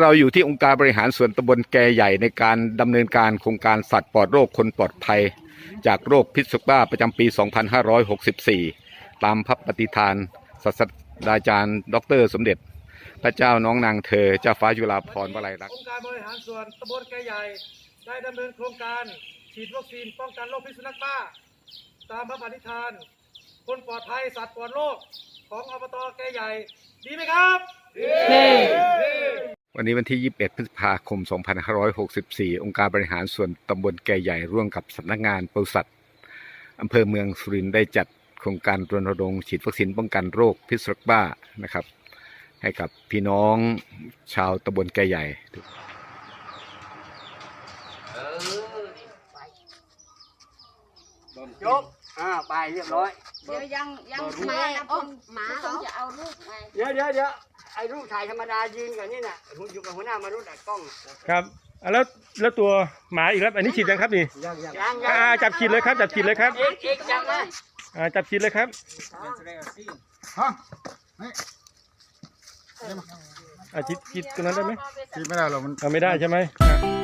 เราอยู่ที่องค์การบริหารส่วนตำบลแกใหญ่ในการดำเนินการโครงการสัตว์ปลอดโรคคนปลอดภัย จากโรคพิษสุบ้าประจำปี 2564 ตามพระปฏิทานศาสตราจารย์ ดร สมเด็จ พระเจ้าน้องนางเธอ เจ้าฟ้าจุฬาภรณ์วลัยลักษณ์องค์การบริหารส่วนตำบลแกใหญ่ ได้ดำเนินโครงการฉีดวัคซีนป้องกันโรคพิษสุนัขบ้า ตามพระปฏิทาน คนปลอดภัยสัตว์ปลอดโรคของอบตแกใหญ่ ดีไหมครับ วันนี้วันที่ 21 พฤษภาคม 2564 องค์การบริหารส่วนตำบลแก่ใหญ่ร่วมกับสำนักงานปศุสัตว์อำเภอเมืองสุรินทร์ได้จัดโครงการรณรงค์ฉีดวัคซีนป้องกันโรคพิษสุนัขบ้านะครับ ให้กับพี่น้องชาวตำบลแก่ใหญ่ยกอ่าไปเรียบร้อย เดี๋ยวยังยังหมานะพ่นหมาเขาจะเอาลูกไง เดี๋ยวเดี๋ยวเดี๋ยว ไอ้รูปถ่ายธรรมดายืนกับนี่น่ะผมอยู่กับหัวหน้ามารุดอัดกล้องครับอะแล้วแล้วตัวหมาอีกแล้วอันนี้ฉีดยังครับนี่ยังยังอ่าจับฉีดเลยครับ จับฉีดเลยครับอีกอีกยังไหมอ่าจับฉีดเลยครับอ่าฉีดฉีดตรงนั้นได้ไหมคิดไม่ได้หรอกมันเอาไม่ได้ใช่ไหมอะ